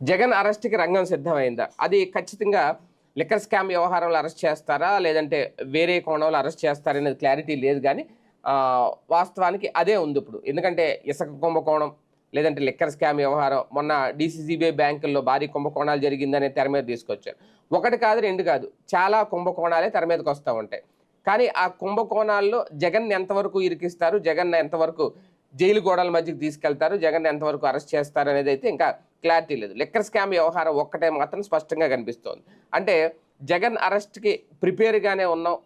జగన్ అరెస్ట్కి రంగం సిద్ధమైందా? అది ఖచ్చితంగా లిక్కర్ స్కామ్ వ్యవహారంలో అరెస్ట్ చేస్తారా? లేదంటే వేరే కోణంలో అరెస్ట్ చేస్తారా అనేది క్లారిటీ లేదు కానీ వాస్తవానికి అదే ఉంది ఇప్పుడు. ఎందుకంటే ఇసుక కుంభకోణం లేదంటే లిక్కర్ స్కామ్ వ్యవహారం మొన్న డిసిసిబిఐ బ్యాంకుల్లో భారీ కుంభకోణాలు జరిగిందనే తెర మీద తీసుకొచ్చారు. ఒకటి కాదు రెండు కాదు చాలా కుంభకోణాలే తెర మీదకి వస్తూ ఉంటాయి. కానీ ఆ కుంభకోణాల్లో జగన్ ఎంతవరకు ఇరికిస్తారు? జగన్ ఎంతవరకు జైలు గోడల మధ్యకి తీసుకెళ్తారు? జగన్ ఎంతవరకు అరెస్ట్ చేస్తారు? అనేది అయితే ఇంకా క్లారిటీ లేదు. లిక్కర్ స్కామ్ వ్యవహారం ఒక్కటే మాత్రం స్పష్టంగా కనిపిస్తోంది. అంటే జగన్ అరెస్ట్కి ప్రిపేర్గానే ఉన్నాం.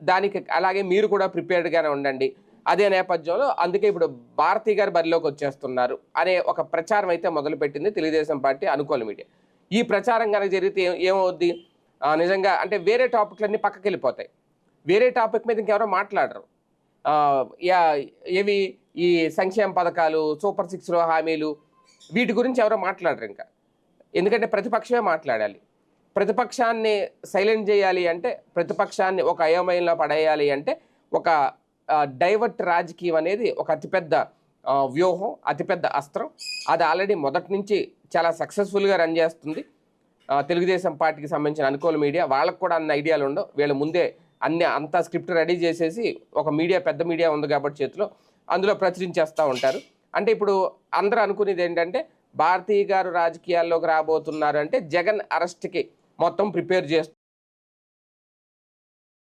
దానికి అలాగే మీరు కూడా ప్రిపేర్డ్గానే ఉండండి. అదే నేపథ్యంలో అందుకే ఇప్పుడు భారతీ గారు బరిలోకి వచ్చేస్తున్నారు అనే ఒక ప్రచారం అయితే మొదలుపెట్టింది తెలుగుదేశం పార్టీ అనుకూల మీడియా. ఈ ప్రచారం కనుక జరిగితే ఏమవుద్ది? నిజంగా అంటే వేరే టాపిక్లన్నీ పక్కకి వెళ్ళిపోతాయి వేరే టాపిక్ మీద ఇంకెవరో మాట్లాడరు. యా ఏవి? ఈ సంక్షేమ పథకాలు సూపర్ సిక్స్లో హామీలు వీటి గురించి ఎవరో మాట్లాడరు ఇంకా. ఎందుకంటే ప్రతిపక్షమే మాట్లాడాలి. ప్రతిపక్షాన్ని సైలెంట్ చేయాలి అంటే ప్రతిపక్షాన్ని ఒక అయోమయంలో పడేయాలి అంటే ఒక డైవర్ట్ రాజకీయం అనేది ఒక అతిపెద్ద వ్యూహం అతిపెద్ద అస్త్రం. అది ఆల్రెడీ మొదటి నుంచి చాలా సక్సెస్ఫుల్గా రన్ చేస్తుంది. తెలుగుదేశం పార్టీకి సంబంధించిన అనుకూల మీడియా వాళ్ళకు కూడా అన్ని ఐడియాలు ఉండవు. వీళ్ళ ముందే అన్ని అంతా స్క్రిప్ట్ రెడీ చేసేసి ఒక మీడియా పెద్ద మీడియా ఉంది కాబట్టి చేతిలో అందులో ప్రచురించేస్తూ ఉంటారు. అంటే ఇప్పుడు అందరూ అనుకునేది ఏంటంటే భారతీయ గారు రాజకీయాల్లోకి రాబోతున్నారు అంటే జగన్ అరెస్ట్కి మొత్తం ప్రిపేర్ చేస్తూ